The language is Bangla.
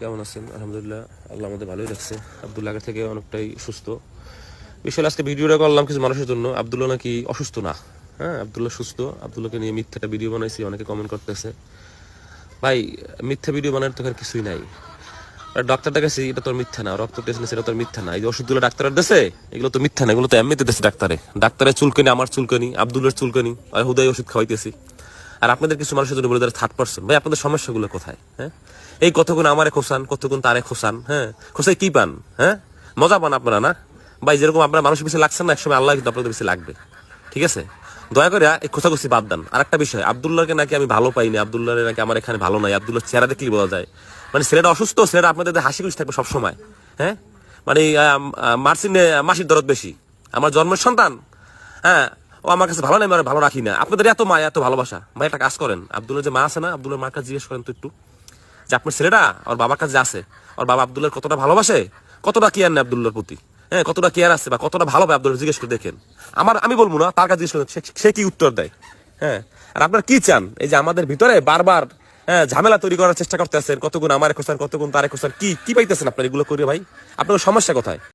কেমন আছেন? আলহামদুলিল্লাহ, আল্লাহ আমাদের ভালোই রাখছে। আবদুল্লাহ আগের থেকে অনেকটাই সুস্থ। বিশাল আজকে ভিডিওটা করলাম কিছু মানুষের জন্য। আবদুল্লাহ নাকি অসুস্থ না? হ্যাঁ আবদুল্লাহ সুস্থ। আবদুল্লাহকে নিয়ে মিথ্যাটা ভিডিও বানাইছি, অনেকে কমেন্ট করতেছে। ভাই, মিথ্যা ভিডিও বানানোর তো কিছুই নাই। ডাক্তার দেখাচ্ছি এটা তোর মিথ্যা না। রক্ত টেস্ট এটা তোর মিথ্যা না। এই যে ওষুধগুলো ডাক্তারের দেশে এগুলো তো মিথ্যা না, এগুলো তো এমনিতে দেশে ডাক্তারে ডাক্তারের চুলকানি, আমার চুলকানি আবদুল্লার চুলকানি। আর হুদাই ওষুধ খাওয়াইতেছি। আর আপনাদের কিছু মানুষের জন্য বলে থার্ড পার্সন ভাই, আপনাদের সমস্যাগুলো কোথায়? হ্যাঁ? এই কতক্ষণ আমারে খোসান কতক্ষণ তারে খোসান হ্যাঁ? খোসাই কি পান হ্যাঁ? মজা পান আপনারা, না? ভাই, যেরকম আপনার মানুষের পিছিয়ে লাগছেন না, একসময় আল্লাহ কিন্তু আপনাদের পিছিয়ে লাগবে। ঠিক আছে? দয়া করে এই খোসাখুসি বাদ দেন। আর একটা বিষয়, আবদুল্লাহকে নাকি আমি ভালো পাইনি আবদুল্লাহ নাকি আমার এখানে ভালো নাই। আবদুল্লাহ চেহারা দেখলেই বোঝা যায়। মানে ছেলেটা অসুস্থ, ছেলেটা আপনাদের হাসি খুশি থাকবে সবসময় হ্যাঁ? মানে মার্সিন, মাসির দরদ বেশি। আমার জন্মের সন্তান হ্যাঁ? ও আমার কাছে ভালো নাই ভালো রাখি না। আপনাদের এত মায়া, এত ভালোবাসা। ভাই, একটা কাজ করেন। আবদুল্লাহ যে মা আছে না আবদুল্লার মার কাছে জিজ্ঞেস করেন তো একটু। যে আপনার ছেলেটা ওর বাবার কাছে আছে, ওর বাবা আবদুল্লার কতটা ভালোবাসে, কতটা কেয়ার নেই আবদুল্লার প্রতি? হ্যাঁ কতটা কেয়ার আছে বা কতটা ভালো পায় আব্দুল্লাহ জিজ্ঞেস করে দেখেন। আমার, আমি বলব না, তার কাছে জিজ্ঞেস করেন, সে- কি উত্তর দেয়? হ্যাঁ আর আপনার কি চান? এই যে আমাদের ভিতরে বারবার হ্যাঁ ঝামেলা তৈরি করার চেষ্টা করতে আছেন কতগুণ আমার খোঁচান কতগুণ তার খোঁচান কি কি পাইতেছেন আপনার? এগুলো করে ভাই আপনার সমস্যা কোথায়?